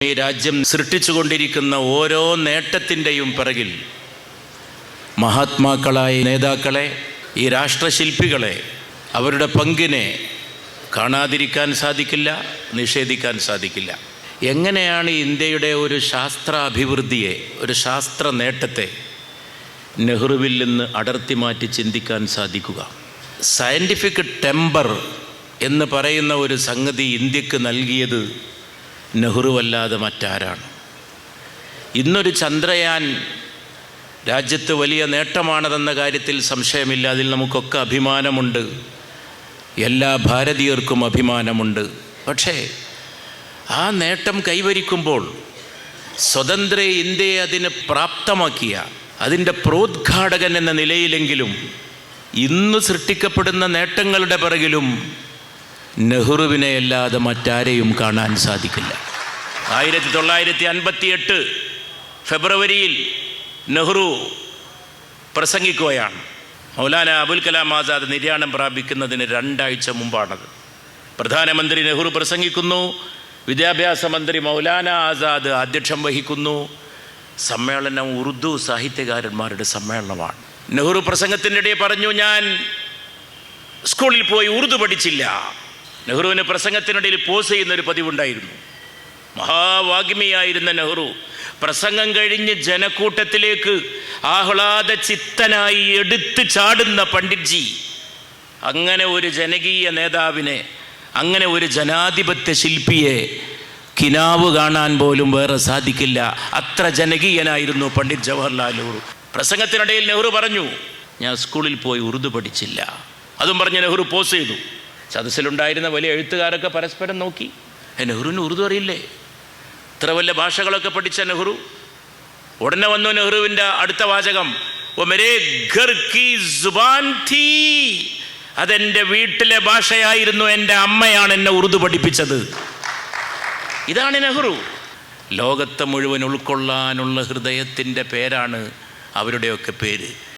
ഈ രാജ്യം സൃഷ്ടിച്ചുകൊണ്ടിരിക്കുന്ന ഓരോ നേട്ടത്തിന്റെയും പിറകിൽ മഹാത്മാക്കളായ നേതാക്കളെ ഈ രാഷ്ട്രശില്പികളെ അവരുടെ പങ്കിനെ കാണാതിരിക്കാൻ സാധിക്കില്ല നിഷേധിക്കാൻ സാധിക്കില്ല. എങ്ങനെയാണ് ഇന്ത്യയുടെ ഒരു ശാസ്ത്ര അഭിവൃദ്ധിയെ ഒരു ശാസ്ത്ര നേട്ടത്തെ നെഹ്റുവിൽ നിന്ന് അടർത്തി മാറ്റി ചിന്തിക്കാൻ സാധിക്കുക? സയന്റിഫിക് ടെമ്പർ എന്ന് പറയുന്ന ഒരു സംഗതി ഇന്ത്യയ്ക്ക് നൽകിയത് നെഹ്റുവല്ലാതെ മറ്റാരാണ്. ഇന്നൊരു ചന്ദ്രയാൻ രാജ്യത്ത് വലിയ നേട്ടമാണതെന്ന കാര്യത്തിൽ സംശയമില്ല. അതിൽ നമുക്കൊക്കെ അഭിമാനമുണ്ട്. എല്ലാ ഭാരതീയർക്കും അഭിമാനമുണ്ട്. പക്ഷേ ആ നേട്ടം കൈവരിക്കുമ്പോൾ സ്വതന്ത്ര ഇന്ത്യയെ അതിന് പ്രാപ്തമാക്കിയ അതിന്റെ പ്രോദ്ഘാടകൻ എന്ന നിലയിലെങ്കിലും ഇന്ന് സൃഷ്ടിക്കപ്പെടുന്ന നേട്ടങ്ങളുടെ പിറകിലും നെഹ്റുവിനെ അല്ലാതെ മറ്റാരെയും കാണാൻ സാധിക്കില്ല. ആയിരത്തി തൊള്ളായിരത്തി അൻപത്തി എട്ട് ഫെബ്രുവരിയിൽ നെഹ്റു പ്രസംഗിക്കുകയാണ്. മൗലാന അബുൽ കലാം ആസാദ് നിര്യാണം പ്രാപിക്കുന്നതിന് രണ്ടാഴ്ച മുമ്പാണത്. പ്രധാനമന്ത്രി നെഹ്റു പ്രസംഗിക്കുന്നു വിദ്യാഭ്യാസ മന്ത്രി മൗലാന ആസാദ് അധ്യക്ഷം വഹിക്കുന്നു. സമ്മേളനം ഉറുദു സാഹിത്യകാരന്മാരുടെ സമ്മേളനമാണ്. നെഹ്റു പ്രസംഗത്തിനിടെ പറഞ്ഞു ഞാൻ സ്കൂളിൽ പോയി ഉറുദു പഠിച്ചില്ല. നെഹ്റുവിന് പ്രസംഗത്തിനിടയിൽ പോസ് ചെയ്യുന്ന ഒരു പതിവുണ്ടായിരുന്നു. മഹാവാഗ്മിയായിരുന്ന നെഹ്റു പ്രസംഗം കഴിഞ്ഞ് ജനക്കൂട്ടത്തിലേക്ക് ആഹ്ലാദ ചിത്തനായി എടുത്തു ചാടുന്ന പണ്ഡിറ്റ്ജി അങ്ങനെ ഒരു ജനകീയ നേതാവിനെ അങ്ങനെ ഒരു ജനാധിപത്യ ശില്പിയെ കിനാവ് കാണാൻ പോലും വേറെ സാധിക്കില്ല. അത്ര ജനകീയനായിരുന്നു പണ്ഡിറ്റ് ജവഹർലാൽ നെഹ്റു. പ്രസംഗത്തിനിടയിൽ നെഹ്റു പറഞ്ഞു ഞാൻ സ്കൂളിൽ പോയി ഉറുദു പഠിച്ചില്ല. അതും പറഞ്ഞ് നെഹ്റു പോസ് ചെയ്തു. സദസ്സിലുണ്ടായിരുന്ന വലിയ എഴുത്തുകാരൊക്കെ പരസ്പരം നോക്കി. "ഏ, നെഹ്റുവിന് ഉറുദു അറിയില്ലേ? ഇത്ര വലിയ ഭാഷകളൊക്കെ പഠിച്ച നെഹ്റു. ഉടനെ വന്നു നെഹ്റുവിന്റെ അടുത്ത വാചകം. "ഓ അതെന്റെ വീട്ടിലെ ഭാഷയായിരുന്നു എന്റെ അമ്മയാണ് എന്നെ ഉറുദു പഠിപ്പിച്ചത്. ഇതാണ് നെഹ്റു. ലോകത്തെ മുഴുവൻ ഉൾക്കൊള്ളാനുള്ള ഹൃദയത്തിന്റെ പേരാണ് അവരുടെയൊക്കെ പേര്.